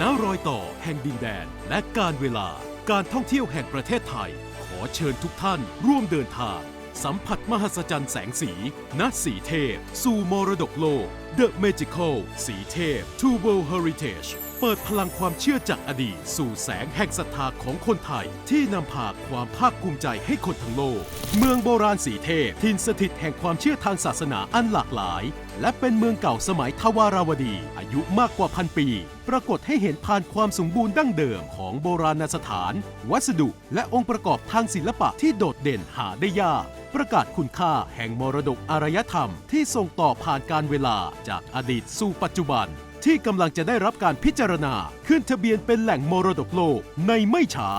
ณรอยต่อแห่งดินแดน และการเวลาการท่องเที่ยวแห่งประเทศไทย ขอเชิญทุกท่านร่วมเดินทาง สัมผัสมหัศจรรย์แสงสีณสีเทพ สู่มรดกโลก The Magical สีเทพ To World Heritage เปิดพลังความเชื่อจากอดีต สู่แสงแห่งศรัทธาของคนไทย ที่นำพาความภาคภูมิใจให้คนทั้งโลก เมืองโบราณสีเทพ ทินสถิตแห่งความเชื่อทางศาสนาอันหลากหลาย และเป็นเมืองเก่าสมัยทวาราวดี อายุมากกว่าพันปี ปรากฏให้เห็นผ่านความสมบูรณ์ดั้งเดิมของโบราณสถาน วัสดุ และองค์ประกอบทางศิลปะที่โดดเด่นหาได้ยาก ประกาศคุณค่าแห่งมรดกอารยธรรมที่ส่งต่อผ่านการเวลาจากอดีตสู่ปัจจุบัน ที่กำลังจะได้รับการพิจารณา ขึ้นทะเบียนเป็นแหล่งมรดกโลกในไม่ช้า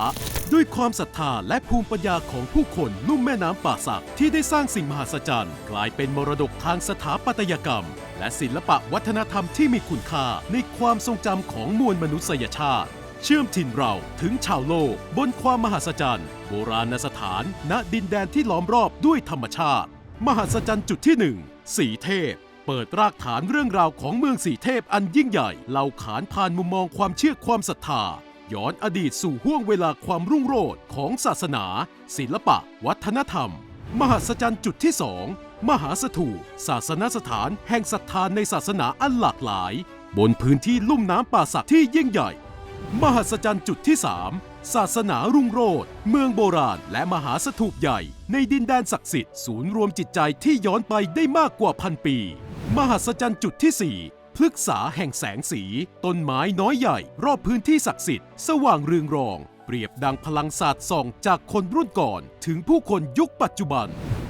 ด้วยความศรัทธาและภูมิปัญญาของผู้คนลุ่มแม่น้ำป่าสักที่ได้สร้างสิ่งมหัศจรรย์ กลายเป็นมรดกทางสถาปัตยกรรม และศิลปะวัฒนธรรมที่มีคุณค่าในความทรงจำของมวลมนุษยชาติ เชื่อมถิ่นเราถึงชาวโลก บนความมหัศจรรย์ โบราณสถาน ณดินแดนที่ล้อมรอบด้วยธรรมชาติ มหัศจรรย์จุดที่หนึ่งสีเทพเปิดรากฐานเรื่องราวของเมืองสีเทพอันยิ่งใหญ่เล่าขานผ่านมุมมองความเชื่อความศรัทธา ย้อนอดีตสู่ห้วงเวลาความรุ่งโรจน์ของศาสนา ศิลปะ วัฒนธรรม มหัศจรรย์จุดที่สองมหาสถูปศาสนสถานแห่งศรัทธาในศาสนาอันหลากหลาย บนพื้นที่ลุ่มน้ำป่าสักที่ยิ่งใหญ่ มหัศจรรย์จุดที่3ศาสนารุ่งโรจน์เมืองโบราณ และมหาสถูปใหญ่ ในดินแดนศักดิ์สิทธิ์ศูนย์รวมจิตใจที่ย้อนไปได้มากกว่าพันปี มหัศจรรย์จุดที่4 พฤกษาแห่งแสงสี ต้นไม้น้อยใหญ่ รอบพื้นที่ศักดิ์สิทธิ์สว่างเรืองรอง เปรียบดังพลังศาสตร์ส่องจากคนรุ่นก่อน ถึงผู้คนยุคปัจจุบัน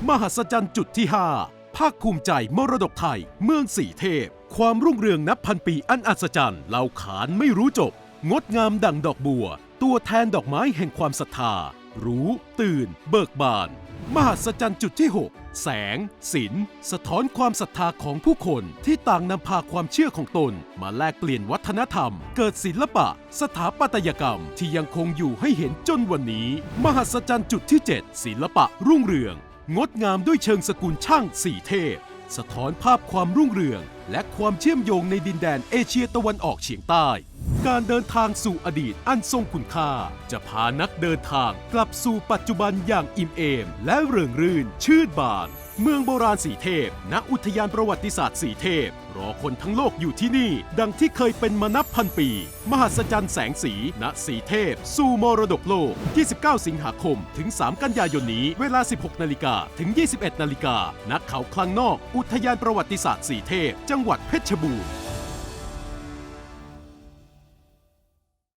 มหัศจรรย์จุดที่ 5 ภาคภูมิใจมรดกไทย เมืองสีเทพ ความรุ่งเรืองนับพันปีอันอัศจรรย์เล่าขานไม่รู้จบ งดงามดั่งดอกบัว ตัวแทนดอกไม้แห่งความศรัทธา รู้ ตื่น เบิกบาน มหัศจรรย์จุดที่ 6 แสงศิลสะท้อนความศรัทธาของผู้คนที่ต่างนำพาความเชื่อของตน มาแลกเปลี่ยนวัฒนธรรม เกิดศิลปะ สถาปัตยกรรมที่ยังคงอยู่ให้เห็นจนวันนี้ มหัศจรรย์จุดที่ 7 ศิลปะรุ่งเรือง งดงามด้วยเชิงสกุลช่างสี่เทพ สะท้อนภาพความรุ่งเรือง และความเชื่อมโยงในดินแดนเอเชียตะวันออกเฉียงใต้ การเดินทางสู่อดีตอันทรงคุณค่า จะพานักเดินทางกลับสู่ปัจจุบันอย่างอิ่มเอม และเริงรื่น ชื่นบาน เมืองโบราณสีเทพ ณอุทยานประวัติศาสตร์สีเทพ รอคนทั้งโลกอยู่ที่นี่ ดังที่เคยเป็นมานับพันปี มหัศจรรย์แสงสี ณสีเทพ สู่มรดกโลก 29 สิงหาคม ถึง 3 กันยายนนี้เวลา 16 นาฬิกาถึง 21 นาฬิกาณเขาคลังนอก อุทยานประวัติศาสตร์สีเทพ จังหวัดเพชรบูรณ์